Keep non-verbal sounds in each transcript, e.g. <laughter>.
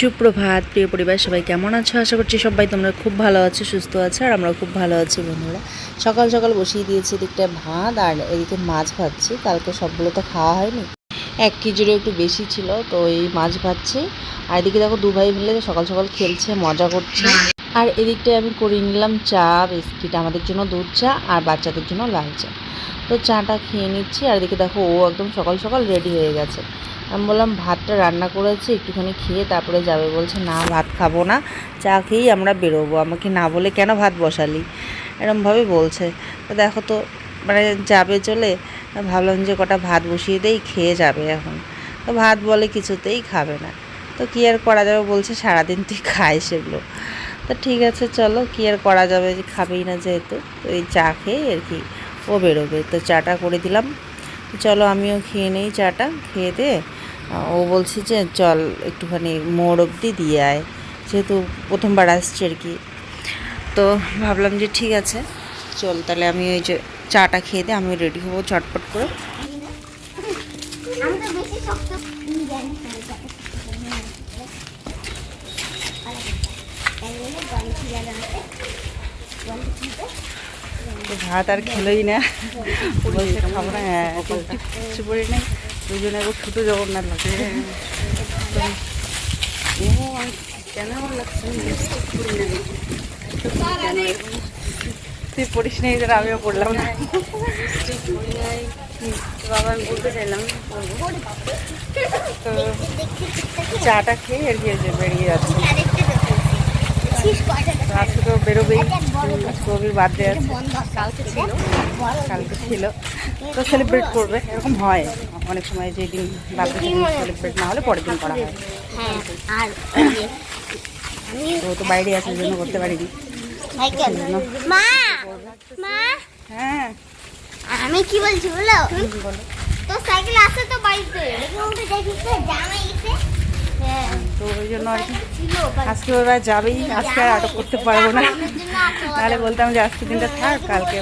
সুপ্রভাত, প্রিয় পরিবার, সবাই কেমন আছো? আশা করছি সবাই তোমরা খুব ভালো আছো, সুস্থ আছো, আর আমরা খুব ভালো আছি, বন্ধুরা। সকাল সকাল বসিয়ে দিয়েছি এদিকটা ভাত, আর এদিকে মাছ ভাজছি। কালকে সবগুলো তো খাওয়া হয়নি। এক কেজিরও একটু বেশি ছিল, তো এই মাছ ভাজছি। আর এদিকে দেখো দুভাই মিলে সকাল সকাল খেলছে, মজা করছে। আর এদিকটায় আমি করে নিলাম চা, বিস্কিট, আমাদের জন্য দুধ চা, আর বাচ্চাদের জন্য লাল চা। তো চাটা খেয়ে নিচ্ছি, আর এদিকে দেখো ও একদম সকাল সকাল রেডি হয়ে গেছে। আমি বললাম, ভাতটা রান্না করেছি, একটুখানি খেয়ে তারপরে যাবে। বলছে, না, ভাত খাব না, চা খেয়েই আমরা বেরোবো। আমাকে না বলে কেন ভাত বসালি? এরমভাবে বলছে। তো দেখো তো মানে যাবে চলে, ভাবলাম যে কটা ভাত বসিয়ে দেই, খেয়ে যাবে এখন। তো ভাত বলে কিছুতেই খাবে না। তো কী আর করা যাবে বলছে, সারাদিন তুই খায় সেগুলো তো ঠিক আছে, চলো, কী আর করা যাবে, যে খাবেই না যেহেতু। তো এই চা খেয়ে আর কি, ও বেরোবে। তো চাটা করে দিলাম। চলো, আমিও খেয়ে নেই চাটা, খেয়ে দিয়ে ও বলছে যে, চল একটুখানি মোড় অবধি দিয়ে আয়। যেহেতু প্রথমবার আসছে আর কি। তো ভাবলাম যে, ঠিক আছে, চল তাহলে আমি ওই যে চাটা খেয়ে দিয়ে আমি রেডি হব চটপট করে। ভাত আর খেলোই না। খাব না। হ্যাঁ কিছু নাই দুজনে একবার ছোটো জগন্নাথ লাগে ও কেন আমার লাগছে। তুই পড়িস নাই যেন আমিও পড়লাম না বাবা, আমি বলতে চাইলাম, তো চাটা খেয়ে আর কি এই যে বেরিয়ে যাচ্ছে আজকে তো বেরোবেই। কবির বার্থডে আছে। কালকে ছিল। কালকে ছিল। তো সেলিব্রেট করবে। এরকম হয়। অনেক সময় যেদিন বার্থডে সেলিব্রেট না হলে পরের দিন করা হয়। তো ও তো বাইরে ওই জন্য করতে পারিনি। মা! মা! হ্যাঁ। আমি কি বলছি বলো? বলো। তো সাইকেল আছে তো বাড়িতে? দেখে তো জামাই তো ওই জন্য আর কি। আজকে ওরা যাবেই আজকে আর আটক করতে পারব না। তাহলে বলতাম যে আজকে দিনটা থাক কালকে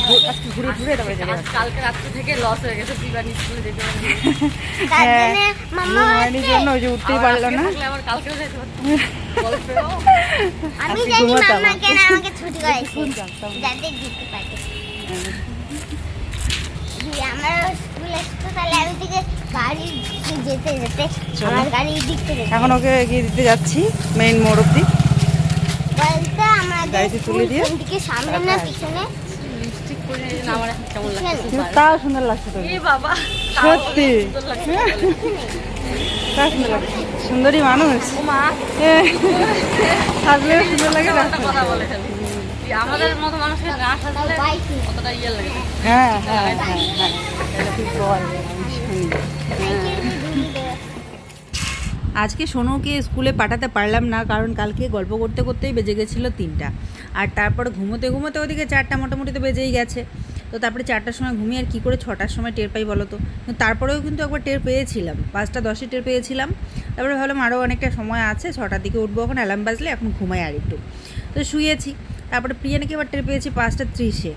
ঘু- আজকে ঘুরে ঘুরে তারপরে যাবে। কালকে রাত্রি থেকে লস হয়ে গেছে বিবানি স্কুলে যেতে হ্যাঁ জন্য ওই যে উঠতেই পারল না। থাকলে কালকেও যেতে আমি জানি ঘুমাতাম। কেন আমাকে ছুটি করেছে। যাতে দিতে পারে। আমার তাহলে আমি গাড়ি যেতে যেতে আমার গাড়ি দিক থেকে এখন ওকে এগিয়ে দিতে যাচ্ছি মেইন মোড় অব্দি বলতে আমাদের তুলে দিয়ে। স্কুল থেকে সামনে না পিছনে। তাও সুন্দর লাগছে তো। বাবা সত্যি। তাও সুন্দর লাগছে। সুন্দরী মানুষ। ও মা। সাজলেও সুন্দর লাগে আমাদের মতো মানুষকে না সাজলে অতটা ইয়ে লাগে হ্যাঁ হ্যাঁ হ্যাঁ। <laughs> আজকে সোনুকে স্কুলে পাঠাতে পারলাম না, কারণ কালকে গল্প করতে করতেই বেজে গেছিল তিনটা। আর তারপর ঘুমোতে ঘুমোতে ওদিকে চারটা মোটামুটি তো বেজেই গেছে। তো তারপরে চারটার সময় ঘুমিয়ে আর কী করে ছটার সময় টের পাই বলো তো? তারপরেও কিন্তু একবার টের পেয়েছিলাম, পাঁচটা দশে টের পেয়েছিলাম। তারপরে ভাবলাম আরও অনেকটা সময় আছে, ছটার দিকে উঠবো এখন, অ্যালার্ম বাজলে এখন ঘুমাই আর একটু। তো শুয়েছি, তারপরে প্রিয়ানাকে এবার টের পেয়েছি পাঁচটা ত্রিশে।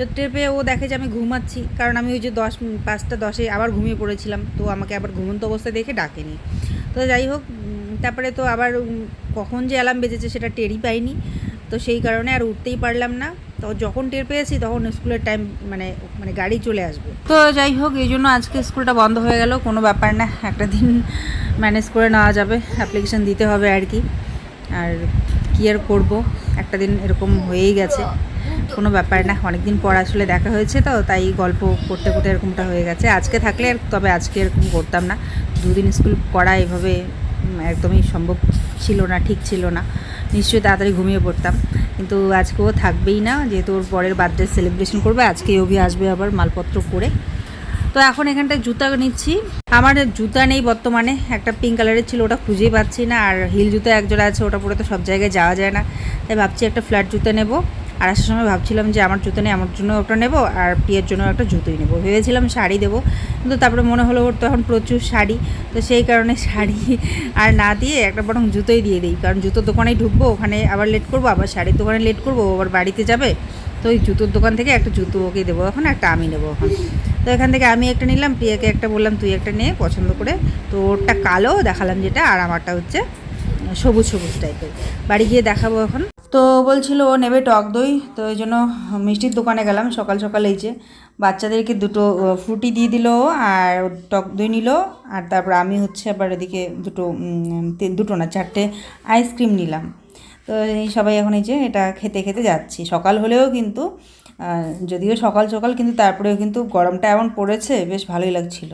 তো টের পেয়ে ও দেখে যে আমি ঘুমাচ্ছি, কারণ আমি ওই যে দশ, পাঁচটা দশে আবার ঘুমিয়ে পড়েছিলাম, তো আমাকে আবার ঘুমন্ত অবস্থায় দেখে ডাকেনি। তো যাই হোক তারপরে তো আবার কখন যে অ্যালার্ম বেজেছে সেটা টেরই পাইনি, তো সেই কারণে আর উঠতেই পারলাম না। তো যখন টের পেয়েছি তখন স্কুলের টাইম মানে মানে গাড়ি চলে আসবে। তো যাই হোক, এই জন্য আজকে স্কুলটা বন্ধ হয়ে গেল, কোনো ব্যাপার না, একটা দিন ম্যানেজ করে নেওয়া যাবে অ্যাপ্লিকেশন দিতে হবে আর কি। আর কী আর করব, একটা দিন এরকম হয়েই গেছে। কোনো ব্যাপার না, অনেকদিন পর আসলে দেখা হয়েছে তো, তাই গল্প করতে করতে এরকমটা হয়ে গেছে। আজকে থাকলে তবে আজকে এরকম করতাম না। দুদিন স্কুল করা এভাবে একদমই সম্ভব ছিল না, ঠিক ছিল না। নিশ্চয়ই তাড়াতাড়ি ঘুমিয়ে পড়তাম। কিন্তু আজকেও থাকবেই না, যেহেতু ওর পরের বার্থডে সেলিব্রেশন করবে, আজকে অভি আসবে আবার মালপত্র করে। তো এখন এখানটায় জুতা নিচ্ছি। আমার জুতা নেই বর্তমানে, একটা পিঙ্ক কালারের ছিল, ওটা খুঁজেই পাচ্ছি না। আর হিল জুতা একজোড়া আছে, ওটা পরে তো সব জায়গায় যাওয়া যায় না। তাই ভাবছি একটা ফ্ল্যাট জুতা নেব। আর আসার সময় ভাবছিলাম যে আমার জুতো নেই, আমার জন্য ওটা নেব আর প্রিয়ের জন্য একটা জুতোই নেব। ভেবেছিলাম শাড়ি দেবো, কিন্তু তারপরে মনে হলো ওর তো এখন প্রচুর শাড়ি, তো সেই কারণে শাড়ি আর না দিয়ে একটা বরং জুতোই দিয়ে দিই। কারণ জুতোর দোকানেই ঢুকবো, ওখানে আবার লেট করব, আবার শাড়ির দোকানে লেট করব আবার বাড়িতে যাবে, তো ওই জুতোর দোকান থেকে একটা জুতো ওকে দেবো এখন, একটা আমি নেব এখন। তো এখান থেকে আমি একটা নিলাম প্রিয়াকে একটা বললাম, তুই একটা নে পছন্দ করে। তো ওরটা কালো, দেখালাম যেটা, আর আমারটা হচ্ছে সবুজ সবুজ টাইপের বাড়ি গিয়ে দেখাবো এখন। তো বলছিল, ও নেবে টক দই। তো ওই জন্য মিষ্টির দোকানে গেলাম সকাল সকাল এই যে। বাচ্চাদেরকে দুটো ফ্রুটি দিয়ে দিল আর টক দই নিল। আর তারপর আমি হচ্ছে আবার এদিকে দুটো দুটো না, চারটে আইসক্রিম নিলাম। তো এই সবাই এখন এই যে এটা খেতে খেতে যাচ্ছি। সকাল হলেও কিন্তু যদিও সকাল সকাল, কিন্তু তারপরেও কিন্তু গরমটা এমন পড়েছে, বেশ ভালোই লাগছিল।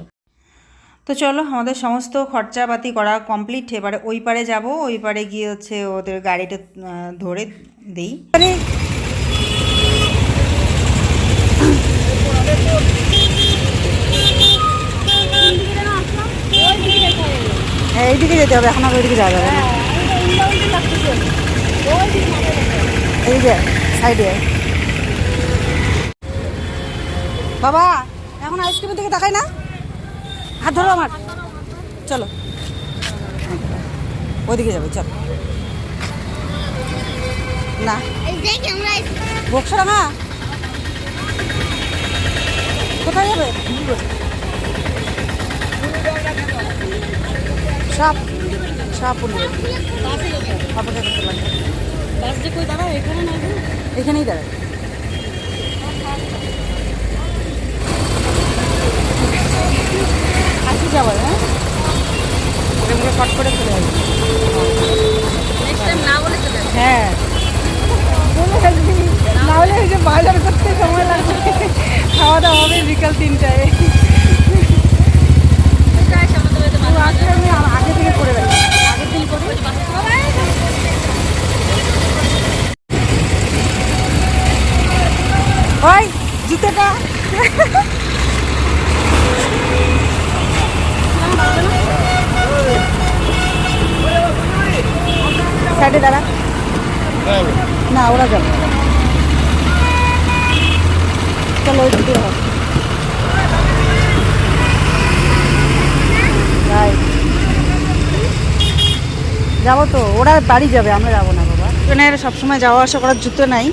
তো চলো আমাদের সমস্ত খরচাপাতি করা কমপ্লিট এবারে ওই পারে যাব, ওই পারে গিয়ে হচ্ছে ওদের গাড়িটা ধরে দেই। হ্যাঁ এইদিকে যেতে হবে, এখন আর ওইদিকে যাওয়া যাবে এই যে সাইডে বাবা, এখন আইসক্রিমের দিকে তাকাই না। হাত ধরো আমার। চলো। ওইদিকে যাবে, চলো। না। বক্সরাঙা কোথায় যাবে? সাপ। সাপ অপেক্ষা করতে লাগবে বাস যে কই দাঁড়াও। এখানে যাবার হ্যাঁ? এগুলো শর্ট করে চলে আসবে। হ্যাঁ। না হলে যে বাজার করতে সময় লাগবে। খাওয়া দাওয়া হবে বিকাল তিনটায় কোথায় আসে আমাদের বাড়িতে তো আজকে আমি আ- আগে থেকে করে রাখি আগের দিন করে ওই জুতোটা সাইডে দাঁড়া না ওরা যাবে যাব তো, ওরা বাড়ি যাবে, আমরা যাব না বাবা। এখানে সবসময় যাওয়া আসা করার জুতো নাই।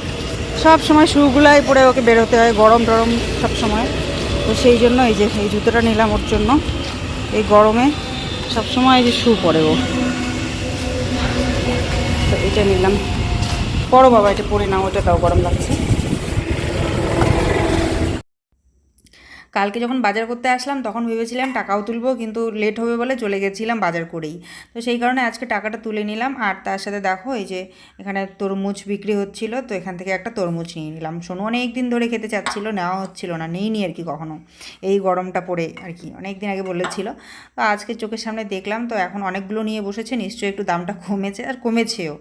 সব সময় শুগুলাই পরে ওকে বেরোতে হয়, গরম টরম সব সময়। তো সেই জন্য এই যে, এই জুতোটা নিলাম ওর জন্য। এই গরমে সব সময় এই যে শু পরে ও। তো এটা নিলাম। পরো বাবা, এটা পরে নাও, ওটা দাও, গরম লাগছে। কালকে যখন বাজার করতে আসলাম, তখন ভেবেছিলাম টাকাও তুলবো, কিন্তু লেট হবে বলে চলে গেছিলাম বাজার করেই। তো সেই কারণে আজকে টাকাটা তুলে নিলাম, আর তার সাথে দেখো এই যে এখানে তরমুজ বিক্রি হচ্ছিল, তো এখান থেকে একটা তরমুজ নিয়ে নিলাম। শোনো অনেক দিন ধরে খেতে চাচ্ছিল, নেওয়া হচ্ছিল না নেই নি আর কি কখনো। এই গরমটা পড়ে আর কি অনেক দিন আগে বলেছিল। তো আজকে চোখের সামনে দেখলাম, তো এখন অনেকগুলো নিয়ে বসেছে, নিশ্চয়ই একটু দামটা কমেছে, আর কমেছেও।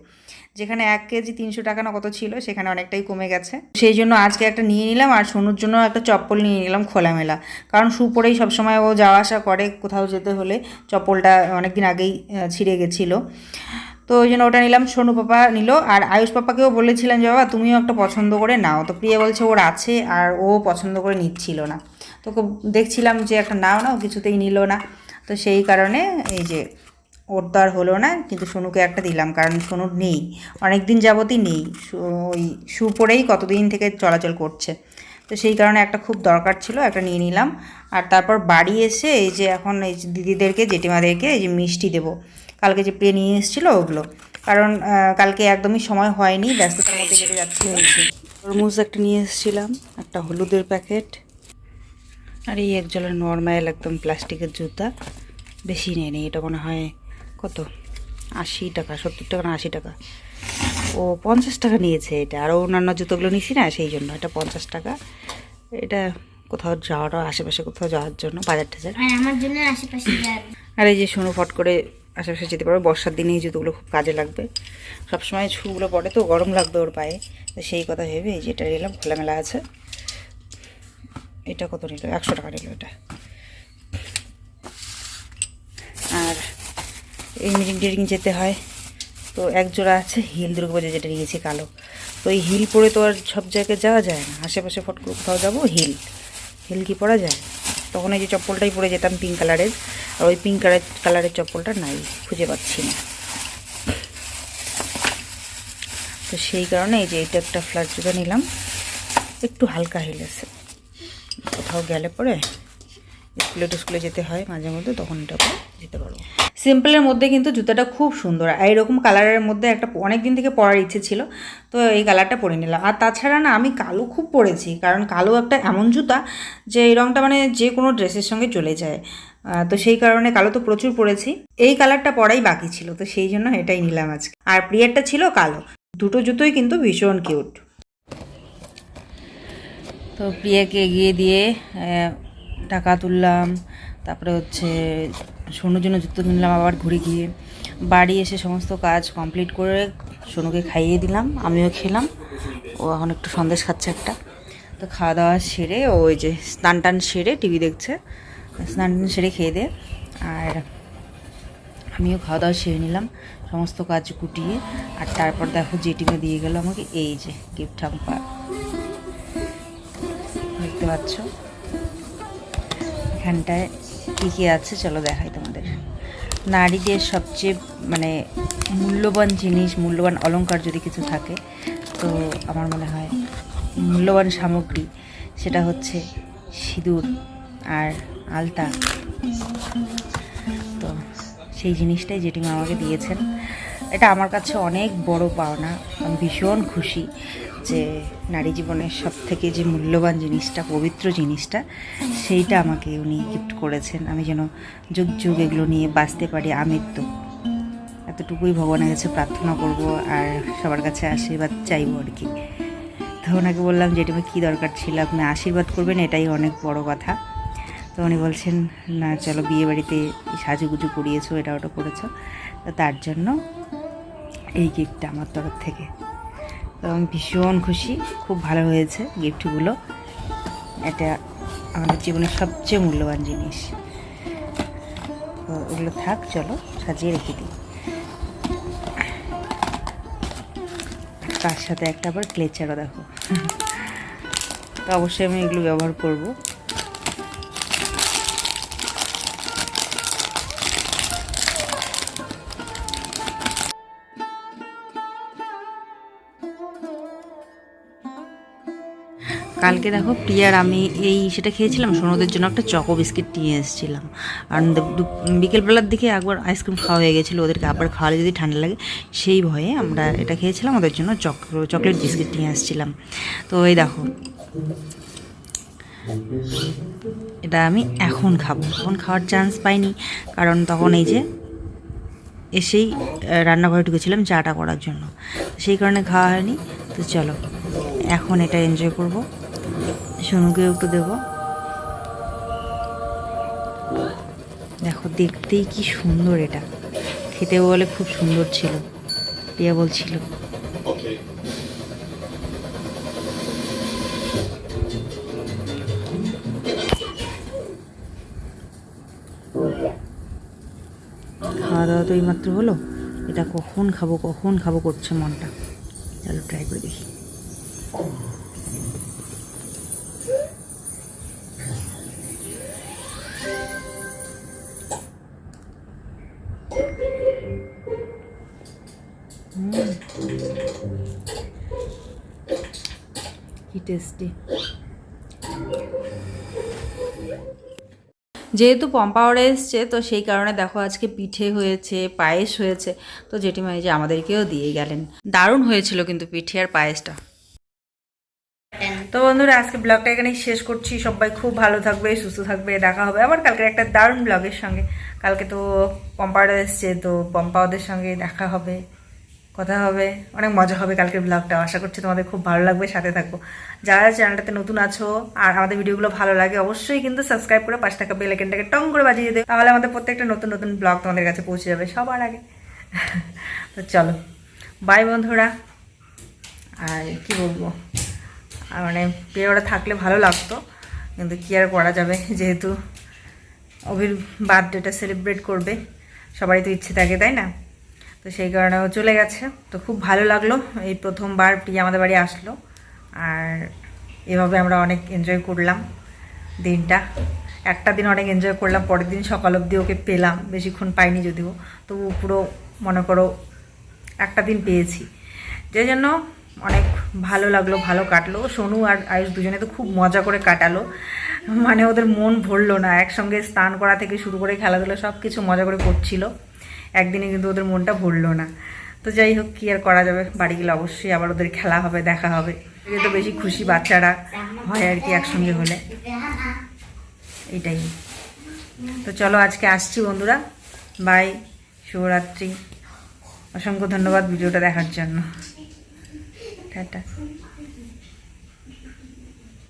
যেখানে এক কেজি তিনশো টাকা না কত ছিল, সেখানে অনেকটাই কমে গেছে। সেই জন্য আজকে একটা নিয়ে নিলাম, আর সোনুর জন্য একটা চপ্পল নিয়ে নিলাম খোলামেলা। কারণ শু পরেই সবসময় ও যাওয়া আসা করে কোথাও যেতে হলে, চপ্পলটা অনেক দিন আগেই ছিঁড়ে গেছিল। তো ওই জন্য ওটা নিলাম, সোনু পাপা নিল। আর আয়ুষ পাপাকেও বলেছিলাম যে, বাবা, তুমিও একটা পছন্দ করে নাও। তো প্রিয়া বলছে, ওর আছে, আর ও পছন্দ করে নিচ্ছিল না। তো দেখছিলাম যে, একটা নাও না ও কিছুতেই নিল না। তো সেই কারণে এই যে ওর তো আর হলো না, কিন্তু সোনুকে একটা দিলাম, কারণ সোনুর নেই অনেক দিন যাবতই নেই ওই শু পরেই কতদিন থেকে চলাচল করছে। তো সেই কারণে একটা খুব দরকার ছিল, একটা নিয়ে নিলাম। আর তারপর বাড়ি এসে এই যে এখন এই দিদিদেরকে, জেঠিমাদেরকে এই যে মিষ্টি দেবো। কালকে যে প্রিয় নিয়ে এসেছিল ওগুলো। কারণ কালকে একদমই সময় হয়নি, ব্যস্ততার মধ্যে কেটে যাচ্ছে। তরমুজ একটা নিয়ে এসেছিলাম, একটা হলুদের প্যাকেট। আর এই এক জলের নর্মাল একদম প্লাস্টিকের জুতা। বেশি নেয়নি এটা মনে হয় কত? আশি টাকা সত্তর টাকা না আশি টাকা। ও পঞ্চাশ টাকা নিয়েছে এটা। আরও অন্যান্য জুতোগুলো নিছি না সেই জন্য। এটা পঞ্চাশ টাকা। এটা কোথাও যাওয়ার আশেপাশে কোথাও যাওয়ার জন্য বাজার টাজার। আর আমার জন্য আশেপাশে আর এই যে শোনো ফট করে আশেপাশে যেতে পারবে বর্ষার দিনে এই জুতোগুলো খুব কাজে লাগবে। সবসময় শুগুলো পরে তো গরম লাগবে ওর পায়ে। তো সেই কথা ভেবে এই যেটা নিলাম খোলামেলা আছে। এটা কত নিল? একশো টাকা নিল এটা। আর এই মিটিং টিটিং যেতে হয়। তো এক জোড়া আছে হিল দুর্গাপূজা যেটা নিয়েছি কালো। তো এই হিল পরে তো আর সব জায়গায় যাওয়া যায় না। আশেপাশে ফট করে কোথাও যাব হিল হিল কি পরা যায়? তখন এই যে চপ্পলটাই পরে যেতাম পিঙ্ক কালারের আর ওই পিঙ্ক কালার কালারের চপ্পলটা নাই, খুঁজে পাচ্ছি না। তো সেই কারণে এই যে এটা একটা ফ্ল্যাট জুতো নিলাম। একটু হালকা হিল আছে। কোথাও গেলে পরে স্কুলে স্কুলে যেতে হয় মাঝে মধ্যে তখন এটা পরে যেতে পারব। সিম্পলের মধ্যে কিন্তু জুতাটা খুব সুন্দর। আর এরকম কালারের মধ্যে একটা অনেক দিন থেকে পরার ইচ্ছে ছিল তো এই কালারটা পরে নিলাম। আর তাছাড়া না আমি কালো খুব পরেছি কারণ কালো একটা এমন জুতা যে এই রঙটা মানে যে কোনো ড্রেসের সঙ্গে চলে যায়। তো সেই কারণে কালো তো প্রচুর পরেছি। এই কালারটা পরাই বাকি ছিল তো সেই জন্য এটাই নিলাম আজকে। আর প্রিয়ারটা ছিল কালো। দুটো জুতোই কিন্তু ভীষণ কিউট তো প্রিয়াকে এগিয়ে দিয়ে টাকা তুললাম, তারপরে হচ্ছে সোনুর জন্য জুতো কিনলাম, আবার ঘুরে গিয়ে বাড়ি এসে সমস্ত কাজ কমপ্লিট করে সোনুকে খাইয়ে দিলাম, আমিও খেলাম। ও এখন একটু সন্দেশ খাচ্ছে একটা। তো খাওয়া দাওয়া সেরে ওই যে স্নান টান সেরে টিভি দেখছে। স্নান টান সেরে খেয়ে দে। আর আমিও খাওয়া দাওয়া সেরে নিলাম, সমস্ত কাজ গুটিয়ে। আর তারপর দেখো জেটিমে দিয়ে গেল আমাকে, এই যে গিফট হাম্পার। দেখতে পাচ্ছ? এখানটায় কী কী আছে, চলো দেখাই তোমাদের। নারীদের সবচেয়ে মানে মূল্যবান জিনিস, মূল্যবান অলংকার যদি কিছু থাকে, তো আমার মনে হয় মূল্যবান সামগ্রী সেটা হচ্ছে সিঁদুর আর আলতা। তো সেই জিনিসটাই জেঠিমা আমাকে দিয়েছেন। এটা আমার কাছে অনেক বড় পাওনা, আমি ভীষণ খুশি। যে নারী জীবনের সব থেকে যে মূল্যবান জিনিসটা, পবিত্র জিনিসটা, সেইটা আমাকে উনি গিফট করেছেন। আমি যেন যুগ যুগ এগুলো নিয়ে বাঁচতে পারি আমৃত্যু এতটুকুই ভগবানের কাছে প্রার্থনা করব আর সবার কাছে আশীর্বাদ চাইব আর কি। তো ওনাকে বললাম যে, এটা কী দরকার ছিল? আপনি আশীর্বাদ করবেন, এটাই অনেক বড় কথা। তো উনি বলছেন, না, চলো বিয়ে বাড়িতে সাজুগুজু করিয়েছো, এটা ওটা করেছ। তো তার জন্য এই গিফটটা আমার তরফ থেকে। তো আমি ভীষণ খুশি, খুব ভালো হয়েছে গিফটগুলো। এটা আমাদের জীবনের সবচেয়ে মূল্যবান জিনিস। তো ওগুলো থাক, চলো সাজিয়ে রেখে দিই। তার সাথে একটা আবার ক্লেচারও দেখো। তো অবশ্যই আমি এগুলো ব্যবহার করব। কালকে দেখো প্রিয়ার আমি এই সেটা খেয়েছিলাম, সোনদের জন্য একটা চকো বিস্কিট নিয়ে এসেছিলাম। আর বিকেলবেলার দিকে একবার আইসক্রিম খাওয়া হয়ে গেছিল, ওদেরকে আবার খাওয়ালে যদি ঠান্ডা লাগে, সেই ভয়ে আমরা এটা খেয়েছিলাম, ওদের জন্য চক, চকলেট বিস্কিট নিয়ে আসছিলাম। তো এই দেখো, এটা আমি এখন খাব। এখন খাওয়ার চান্স পাইনি, কারণ তখন এই যে এসেই রান্নাঘরে ঢুকেছিলাম চাটা করার জন্য। সেই কারণে খাওয়া হয়নি, তো চলো, এখন এটা এনজয় করব। সোনুকেও একটু দেবো। দেখো, দেখতেই কি সুন্দর এটা। খেতেও বলে খুব সুন্দর ছিল। প্রিয়া বলছিল খাওয়া দাওয়া তো এইমাত্র হলো। এটা কখন খাব কখন খাব করছে মনটা। চলো ট্রাই করে দেখি। টেস্টি যেহেতু পম্পাওয়ারে এসছে, তো সেই কারণে দেখো আজকে পিঠে হয়েছে, পায়েস হয়েছে। তো জেঠিমা এই যে আমাদেরকেও দিয়ে গেলেন। দারুণ হয়েছিল কিন্তু পিঠে আর পায়েসটা। তো বন্ধুরা, আজকে ব্লগটা এখানেই শেষ করছি। সবাই খুব ভালো থাকবে, সুস্থ থাকবে। দেখা হবে আবার কালকে একটা দারুণ ব্লগের সঙ্গে। কালকে তো পম্পাওয়ারা এসছে, তো পম্পাওদের সঙ্গে দেখা হবে। কথা হবে, অনেক মজা হবে কালকের ব্লগটা আশা করছি তোমাদের খুব ভালো লাগবে, সাথে থাকব যারা চ্যানেলটাতে নতুন আছো আর আমাদের ভিডিওগুলো ভালো লাগে, অবশ্যই কিন্তু সাবস্ক্রাইব করে পাশে থাকা বেল আইকনটাকে টং করে বাজিয়ে দেবে তাহলে আমাদের প্রত্যেকটা নতুন নতুন ব্লগ তোমাদের কাছে পৌঁছে যাবে সবার আগে। <laughs> তো চলো বাই বন্ধুরা। আর কি বলব? মানে পেয়ারা থাকলে ভালো লাগতো, কিন্তু কি আর করা যাবে? <laughs> যেহেতু অভির বার্থডেটা সেলিব্রেট করবে, সবারই তো ইচ্ছে থাকে, তাই না? তো সেই কারণে ও চলে গেছে। তো খুব ভালো লাগল এই প্রথমবার প্রিয়া আমাদের বাড়ি আসলো। আর এভাবে আমরা অনেক এনজয় করলাম দিনটা। একটা দিন অনেক এনজয় করলাম, পরের দিন সকাল অবধি ওকে পেলাম। বেশিক্ষণ পাইনি যদিও। তবু পুরো মনে করো একটা দিন পেয়েছি। যে জন্য অনেক ভালো লাগল, ভালো কাটলো। সোনু আর আয়ুষ দুজনে তো খুব মজা করে কাটালো। মানে ওদের মন ভরলো না। একসঙ্গে স্নান করা থেকে শুরু করে খেলাধুলো সব কিছু মজা করে করছিল। একদিনে কিন্তু ওদের মনটা ভরলো না। তো যাই হোক, কি আর করা যাবে? বাড়ি গেলে অবশ্যই আবার ওদের খেলা হবে, দেখা হবে। তো বেশি খুশি বাচ্চারা হয় আর কি একসঙ্গে হলে। এটাই তো চলো আজকে আসছি বন্ধুরা। বাই, শুভরাত্রি। অসংখ্য ধন্যবাদ ভিডিওটা দেখার জন্য। টাটা।